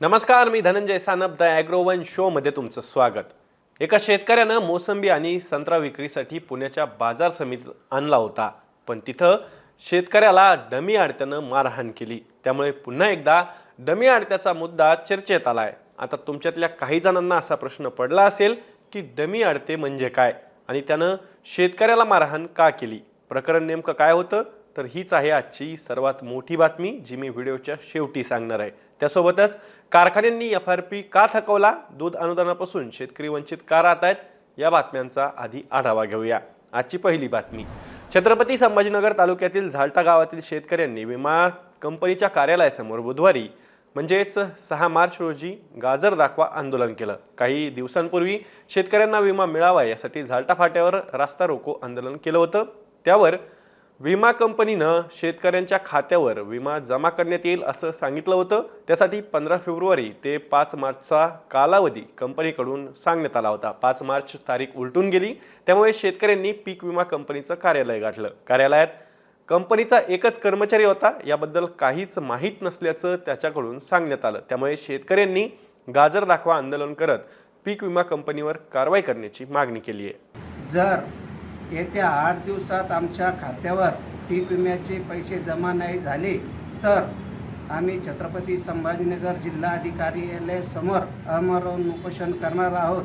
नमस्कार मी धनंजय सानप द ॲग्रोवन शोमध्ये तुमचं स्वागत. एका शेतकऱ्यानं मोसंबी आणि संत्रा विक्रीसाठी पुण्याच्या बाजार समितीत आणला होता पण तिथं शेतकऱ्याला डमी आडत्यानं मारहाण केली. त्यामुळे पुन्हा एकदा डमी आडत्याचा मुद्दा चर्चेत आला आहे आता तुमच्यातल्या काही जणांना असा प्रश्न पडला असेल की डमी आडते म्हणजे काय? आणि त्यानं शेतकऱ्याला मारहाण का केली? प्रकरण नेमकं काय होतं? तर हीच आहे आजची सर्वात मोठी बातमी जी मी व्हिडिओच्या शेवटी सांगणार आहे. त्यासोबतच कारखान्यांनी एफ आर पी का थकवला? दूध अनुदानापासून शेतकरी वंचित का राहत आहेत? या बातम्यांचा आधी आढावा घेऊया. आजची पहिली बातमी. छत्रपती संभाजीनगर तालुक्यातील झालटा गावातील शेतकऱ्यांनी विमा कंपनीच्या कार्यालयासमोर बुधवारी म्हणजेच सहा मार्च रोजी गाजर दाखवा आंदोलन केलं. काही दिवसांपूर्वी शेतकऱ्यांना विमा मिळावा यासाठी झालटा फाट्यावर रास्ता रोको आंदोलन केलं होतं. त्यावर विमा कंपनीनं शेतकऱ्यांच्या खात्यावर विमा जमा करण्यात येईल असं सांगितलं होतं. त्यासाठी पंधरा फेब्रुवारी ते पाच मार्चचा कालावधी कंपनीकडून सांगण्यात आला होता. पाच मार्च तारीख उलटून गेली. त्यामुळे शेतकऱ्यांनी पीक विमा कंपनीचं कार्यालय गाठलं. कार्यालयात कंपनीचा एकच कर्मचारी होता. याबद्दल काहीच माहीत नसल्याचं त्याच्याकडून सांगण्यात आलं. त्यामुळे शेतकऱ्यांनी गाजर दाखवा आंदोलन करत पीक विमा कंपनीवर कारवाई करण्याची मागणी केली आहे. जर येत्या आठ दिवसात आमच्या खात्यावर पीक विम्याचे पैसे जमा नाही झाले तर आम्ही छत्रपती संभाजीनगर जिल्हाधिकार्यालयासमोर अमरण उपोषण करणार आहोत.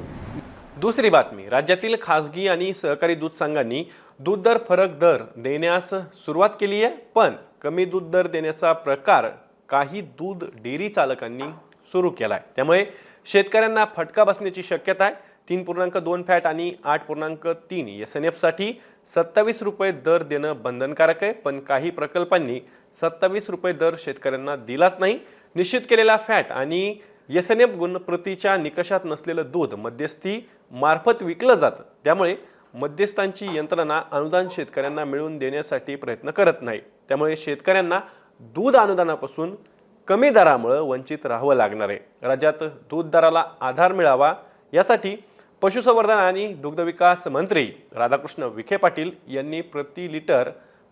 दुसरी बातमी राज्यातील खासगी आणि सहकारी दूध संघांनी दूध दर फरक दर देण्यास सुरुवात केली आहे पण कमी दूध दर देण्याचा प्रकार काही दूध डेअरी चालकांनी सुरू केला आहे त्यामुळे शेतकऱ्यांना फटका बसण्याची शक्यता आहे. तीन पूर्णांक दोन फॅट आणि आठ पूर्णांक तीन. एस एन एफसाठी सत्तावीस रुपये दर देणं बंधनकारक आहे पण काही प्रकल्पांनी सत्तावीस रुपये दर शेतकऱ्यांना दिलाच नाही. निश्चित केलेला फॅट आणि एस एन एफ गुणप्रतीच्या निकषात नसलेलं दूध मध्यस्थी मार्फत विकलं जातं. त्यामुळे मध्यस्थांची यंत्रणा अनुदान शेतकऱ्यांना मिळवून देण्यासाठी प्रयत्न करत नाही. त्यामुळे शेतकऱ्यांना दूध अनुदानापासून कमी दरामुळं वंचित राहावं लागणार आहे. राज्यात दूध दराला आधार मिळावा यासाठी पशुसंवर्धन आणि दुग्धविकास मंत्री राधाकृष्ण विखे पाटील यांनी प्रति लिटर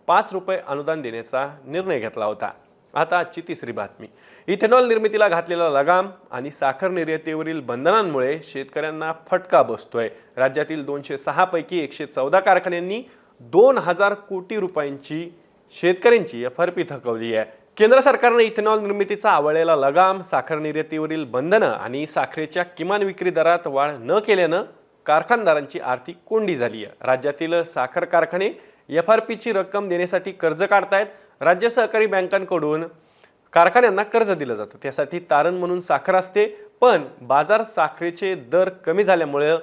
पाच रुपये अनुदान देण्याचा निर्णय घेतला होता. आता आजची तिसरी बातमी. इथेनॉल निर्मितीला घातलेला लगाम आणि साखर निर्यातीवरील बंधनांमुळे शेतकऱ्यांना फटका बसतोय. राज्यातील दोनशे सहापैकी एकशे चौदा कारखान्यांनी दोन हजार कोटी रुपयांची शेतकऱ्यांची एफ आर पी थकवली आहे. केंद्र सरकारने इथेनॉल निर्मितीचा आवळलेला लगाम साखर निर्यातीवरील बंधनं आणि साखरेच्या किमान विक्री दरात वाढ न केल्यानं कारखानदारांची आर्थिक कोंडी झाली आहे. राज्यातील साखर कारखाने एफ आर पीची रक्कम देण्यासाठी कर्ज काढतायत. राज्य सहकारी बँकांकडून कारखान्यांना कर्ज दिलं जातं. त्यासाठी तारण म्हणून साखर असते पण बाजार साखरेचे दर कमी झाल्यामुळे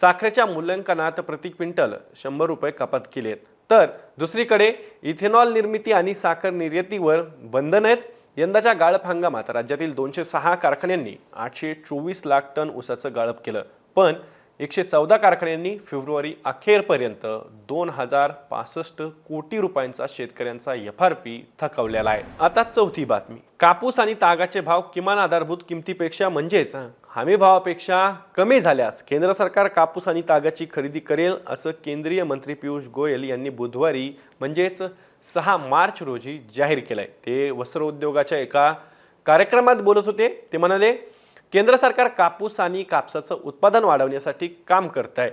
साखरेच्या मूल्यांकनात प्रति क्विंटल शंभर रुपये कपात केली आहेत तर दुसरीकडे इथेनॉल निर्मिती आणि साखर निर्यातीवर बंधन आहेत. यंदाच्या गाळप हंगामात राज्यातील दोनशे सहा कारखान्यांनी आठशे चोवीस लाख टन ऊसाचं गाळप केलं. पण एकशे चौदा कारखान्यांनी फेब्रुवारी अखेरपर्यंत दोन हजार पासष्ट कोटी रुपयांचा शेतकऱ्यांचा एफ आर पी थकवलेला आहे. आता चौथी बातमी. कापूस आणि तागाचे भाव किमान आधारभूत किमतीपेक्षा म्हणजेच हमी भावापेक्षा कमी झाल्यास केंद्र सरकार कापूस आणि तागाची खरेदी करेल असं केंद्रीय मंत्री पियुष गोयल यांनी बुधवारी म्हणजेच सहा मार्च रोजी जाहीर केलं आहे ते वस्त्र उद्योगाच्या एका कार्यक्रमात बोलत होते. ते म्हणाले केंद्र सरकार कापूस आणि कापसाचं उत्पादन वाढवण्यासाठी काम करत आहे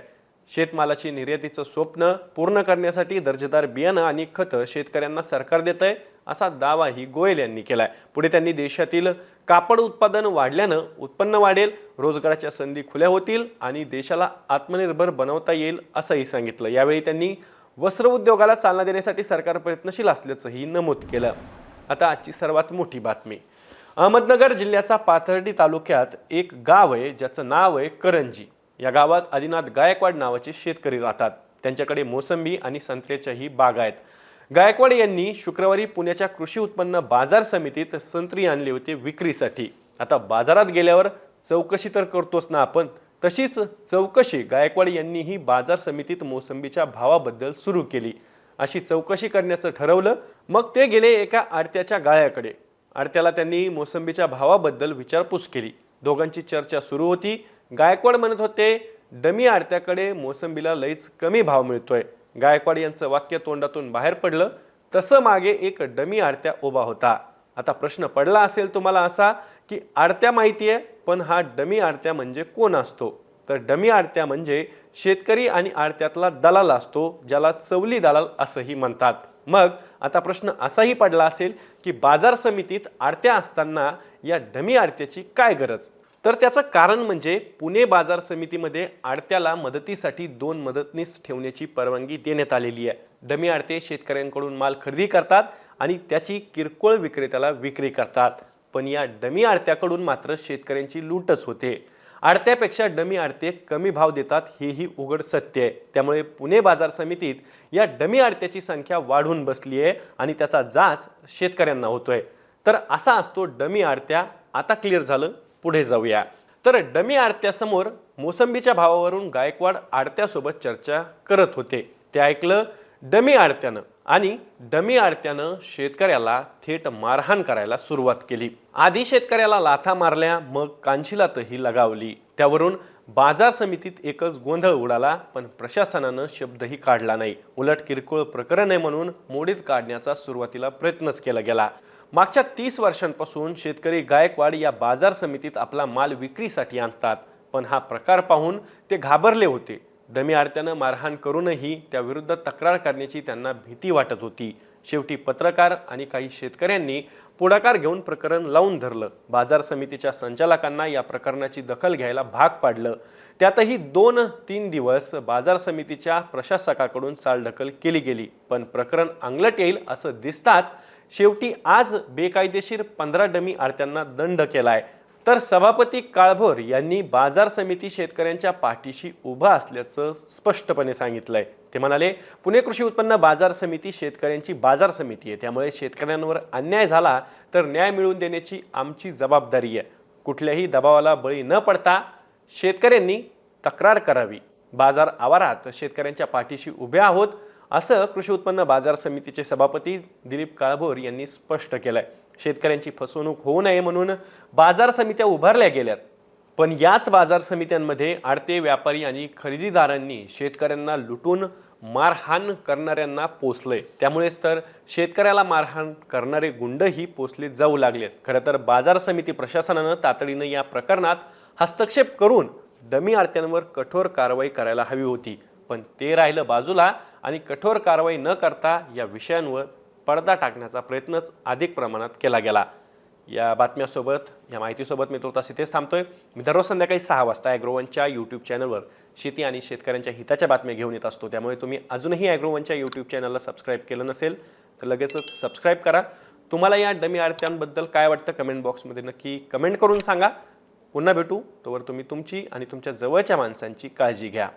शेतमालाची निर्यातीचं स्वप्न पूर्ण करण्यासाठी दर्जेदार बियाणं आणि खतं शेतकऱ्यांना सरकार देत आहे असा दावाही गोयल यांनी केलाय. पुढे त्यांनी देशातील कापड उत्पादन वाढल्यानं उत्पन्न वाढेल रोजगाराच्या संधी खुल्या होतील आणि देशाला आत्मनिर्भर बनवता येईल असंही सांगितलं. यावेळी त्यांनी वस्त्र उद्योगाला चालना देण्यासाठी सरकार प्रयत्नशील असल्याचंही नमूद केलं. आता आजची सर्वात मोठी बातमी. अहमदनगर जिल्ह्याचा पाथर्डी तालुक्यात एक गाव आहे ज्याचं नाव आहे करंजी. या गावात आदिनाथ गायकवाड नावाचे शेतकरी राहतात. त्यांच्याकडे मोसंबी आणि संत्र्याच्याही बागा आहेत. गायकवाड यांनी शुक्रवारी पुण्याच्या कृषी उत्पन्न बाजार समितीत संत्री आणले होते विक्रीसाठी. आता बाजारात गेल्यावर चौकशी तर करतोच ना आपण. तशीच चौकशी गायकवाड यांनीही बाजार समितीत मोसंबीच्या भावाबद्दल सुरू केली. अशी चौकशी करण्याचं ठरवलं. मग ते गेले एका आडत्याच्या गाळ्याकडे. आडत्याला त्यांनी मोसंबीच्या भावाबद्दल विचारपूस केली. दोघांची चर्चा सुरू होती. गायकवाड म्हणत होते डमी आडत्याकडे मोसंबीला लईच कमी भाव मिळतोय. गायकवाड यांचं वाक्य तोंडातून बाहेर पडलं. तसं मागे एक डमी आडत्या उभा होता. आता प्रश्न पडला असेल तुम्हाला असा की आडत्या माहिती आहे पण हा डमी आडत्या म्हणजे कोण असतो? तर डमी आडत्या म्हणजे शेतकरी आणि आडत्यातला दलाल असतो ज्याला चवली दलाल असंही म्हणतात. मग आता प्रश्न असाही पडला असेल की बाजार समितीत आडत्या असताना या डमी आडत्याची काय गरज? तर त्याचं कारण म्हणजे पुणे बाजार समितीमध्ये आडत्याला मदतीसाठी दोन मदतनीस ठेवण्याची परवानगी देण्यात आलेली आहे. डमी आडते शेतकऱ्यांकडून माल खरेदी करतात आणि त्याची किरकोळ विक्रेत्याला विक्री करतात. पण या डमी आडत्याकडून मात्र शेतकऱ्यांची लूटच होते. आडत्यापेक्षा डमी आडते कमी भाव देतात हेही उघड सत्य आहे. त्यामुळे पुणे बाजार समितीत या डमी आडत्याची संख्या वाढून बसली आहे आणि त्याचा जाच शेतकऱ्यांना होतोय. तर असा असतो डमी आडत्या. आता क्लिअर झालं पुढे जाऊया. तर डमी आडत्यासमोर मोसंबीच्या भावावरून गायकवाड आडत्यासोबत चर्चा करत होते. ते ऐकलं डमी आडत्यानं आणि डमी आडत्यानं शेतकऱ्याला थेट मारहाण करायला सुरुवात केली. आधी शेतकऱ्याला लाथा मारल्या मग कांशिलातही लगावली. त्यावरून बाजार समितीत एकच गोंधळ उडाला पण प्रशासनानं शब्दही काढला नाही. उलट किरकोळ प्रकरण आहे म्हणून मोडीत काढण्याचा सुरुवातीला प्रयत्नच केला गेला. मागच्या तीस वर्षांपासून शेतकरी गायकवाड या बाजार समितीत आपला माल विक्रीसाठी आणतात पण हा प्रकार पाहून ते घाबरले होते. दमी आरत्यानं मारहाण करूनही त्याविरुद्ध तक्रार करण्याची त्यांना भीती वाटत होती. शेवटी पत्रकार आणि काही शेतकऱ्यांनी पुढाकार घेऊन प्रकरण लावून धरलं. बाजार समितीच्या संचालकांना या प्रकरणाची दखल घ्यायला भाग पाडलं. त्यातही दोन तीन दिवस बाजार समितीच्या प्रशासकाकडून चालढकल केली गेली. पण प्रकरण अंगलट येईल असं दिसताच शेवटी आज बेकायदेशीर पंधरा डमी आरत्यांना दंड आहे तर सभापती काळभोर यांनी बाजार समिती शेतकऱ्यांच्या पाठीशी उभा असल्याचं स्पष्टपणे सांगितलं आहे ते म्हणाले पुणे कृषी उत्पन्न बाजार समिती शेतकऱ्यांची बाजार समिती आहे. त्यामुळे शेतकऱ्यांवर अन्याय झाला तर न्याय मिळवून देण्याची आमची जबाबदारी आहे. कुठल्याही दबावाला बळी न पडता शेतकऱ्यांनी तक्रार करावी. बाजार आवारात शेतकऱ्यांच्या पाठीशी उभे आहोत असं कृषी उत्पन्न बाजार समितीचे सभापती दिलीप काळभोर यांनी स्पष्ट केलं आहे शेतकऱ्यांची फसवणूक होऊ नये म्हणून बाजार समित्या उभारल्या गेल्यात. पण याच बाजार समित्यांमध्ये आडते व्यापारी आणि खरेदीदारांनी शेतकऱ्यांना लुटून मारहाण करणाऱ्यांना पोचले त्यामुळेच तर शेतकऱ्याला मारहाण करणारे गुंडही पोचले जाऊ लागलेत. खरं तर बाजार समिती प्रशासनानं तातडीनं या प्रकरणात हस्तक्षेप करून डमी आडत्यांवर कठोर कारवाई करायला हवी होती. पण ते राहिलं बाजूला आणि कठोर कारवाई न करता या विषयांवर पडदा टाकण्याचा प्रयत्नच अधिक प्रमाणात केला गेला. या बातम्यासोबत या माहितीसोबत मी तुर्तास इथेच थांबतोय. मी दररोज संध्याकाळी सहा वाजता ॲग्रोवनच्या यूट्यूब चॅनलवर शेती आणि शेतकऱ्यांच्या हिताच्या बातम्या घेऊन येत असतो. त्यामुळे तुम्ही अजूनही ॲग्रोवनच्या यूट्यूब चॅनलला सबस्क्राईब केलं नसेल तर लगेचच सबस्क्राईब करा. तुम्हाला या डमी अडत्यांबद्दल काय वाटतं कमेंट बॉक्समध्ये नक्की कमेंट करून सांगा. पुन्हा भेटू तोवर तुम्ही तुमची आणि तुमच्या जवळच्या माणसांची काळजी घ्या.